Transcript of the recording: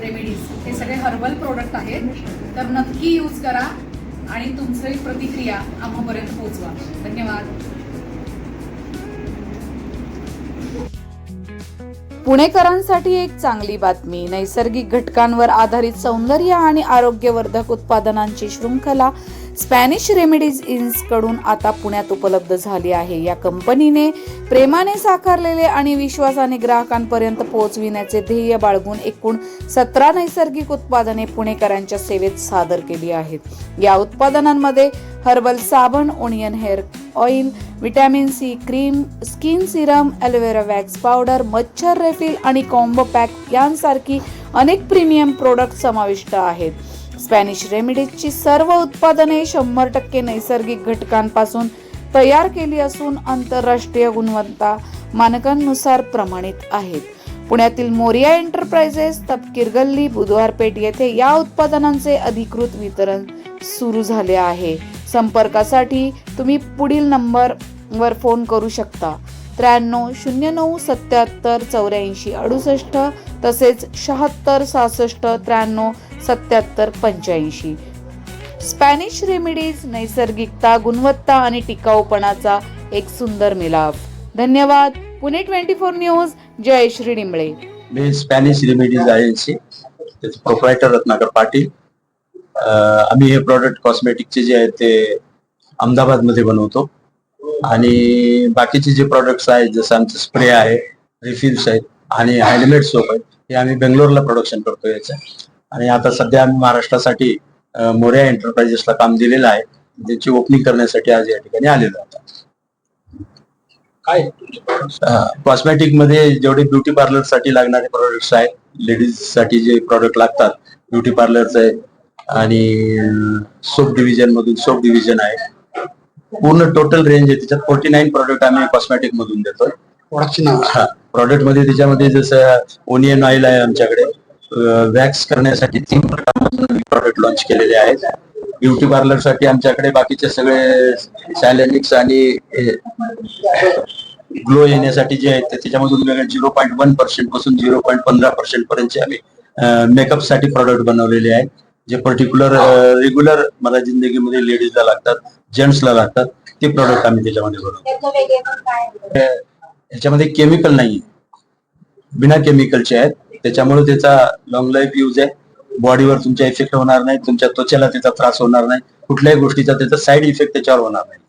Remedies. हे सगळे herbal product आहेत. तर नक्की यूज करा आणि तुमची प्रतिक्रिया आम्हापर्यंत पोहोचवा. धन्यवाद. पुणेकरांसाठी एक चांगली बातमी. नैसर्गिक घटकांवर आधारित सौंदर्य आणि आरोग्यवर्धक उत्पादनांची शृंखला स्पॅनिश रेमेडीज इन्सकडून आता पुण्यात उपलब्ध झाली आहे. या कंपनीने प्रेमाने साकारलेले आणि विश्वासाने ग्राहकांपर्यंत पोहोचविण्याचे ध्येय बाळगून एकूण सतरा नैसर्गिक उत्पादने पुणेकरांच्या सेवेत सादर केली आहेत. या उत्पादनांमध्ये हर्बल साबण onion hair oil vitamin C cream skin serum aloe vera wax powder मच्छर रेफिल आणि कॉम्बो पॅक यांसारखी अनेक प्रीमियम प्रोडक्ट समाविष्ट आहेत. स्पॅनिश रेमिडीजची सर्व उत्पादने शंभर टक्के नैसर्गिक घटकांपासून तयार केली असून आंतरराष्ट्रीय गुणवत्ता मानकांनुसार प्रमाणित आहेत. पुण्यातील मोरिया एंटरप्राइजेस तपकीर गल्ली बुधवार पेठ येथे या उत्पादनांचे अधिकृत वितरण सुरू झाले आहे. संपर्कासाठी तुम्ही पुढील नंबर वर फोन करू शकता. त्र्याण्णव शून्य नऊ सत्याहत्तर चौऱ्याऐंशी अडुसष्ट तसेच शहात्तर सहासष्ट त्र्याण्णव सत्याहत्तर पंच्याऐंशी. स्पॅनिश रेमेडीज नैसर्गिकता गुणवत्ता आणि टिकाऊपणाचा एक सुंदर मिलाफ. धन्यवाद. Pune twenty four news. Jai Shri Dimble मी स्पॅनिश रेमेडीज एजन्सी त्याचे प्रोप्रायटर रत्नाकर पाटील. आम्ही हे प्रॉडक्ट कॉस्मेटिकचे जे आहेत ते अहमदाबादमध्ये बनवतो. आणि बाकीचे जे प्रॉडक्ट्स आहेत जसं आमचे स्प्रे आहे रिफिल्स आहेत आणि हँडमेड सोप आहेत हे आम्ही बेंगलोरला प्रोडक्शन करतो याचं. आणि आता सध्या आम्ही महाराष्ट्रासाठी अं, मोऱ्या एंटरप्राइजेसला काम दिलेलं आहे. त्याची ओपनिंग करण्यासाठी आज या ठिकाणी आलेलो आता काय कॉस्मेटिकमध्ये जेवढे ब्युटी पार्लरसाठी लागणारे प्रोडक्ट्स आहेत लेडीजसाठी जे प्रॉडक्ट लागतात ब्युटी पार्लरचं आणि सोप डिव्हिजन मधून सोप डिव्हिजन आहे. पूर्ण टोटल रेंज आहे त्याच्यात फोर्टी नाईन प्रॉडक्ट आम्ही कॉस्मेटिक मधून देतोय. प्रोडक्टची नाव. हा प्रॉडक्टमध्ये त्याच्यामध्ये जसं ओनियन ऑइल आहे आमच्याकडे. वॅक्स करण्यासाठी तीन प्रॉडक्ट लॉन्च केलेले आहेत. ब्युटी पार्लरसाठी आमच्याकडे बाकीचे सगळे सॅलेनिक्स आणि ग्लो येण्यासाठी जे आहेत ते त्याच्यामधून वेगळे झिरो पॉईंट वन पर्सेंटपासून झिरो पॉईंट पंधरा पर्सेंट पर्यंतचे आम्ही मेकअपसाठी प्रॉडक्ट बनवलेले आहेत. जे पर्टिक्युलर रेग्युलर मला जिंदगीमध्ये लेडीजला लागतात. जेंट्सला लागतात ते प्रॉडक्ट आम्ही त्याच्यामध्ये बनवतो. ह्याच्यामध्ये केमिकल नाही बिना केमिकलचे आहेत. त्याच्यामुळे त्याचा लॉंग लाईफ यूज आहे. बॉडीवर तुमच्या इफेक्ट होणार नाही. तुमच्या त्वचेला त्याचा त्रास होणार नाही. कुठल्याही गोष्टीचा त्याचा साईड इफेक्ट त्याच्यावर होणार नाही.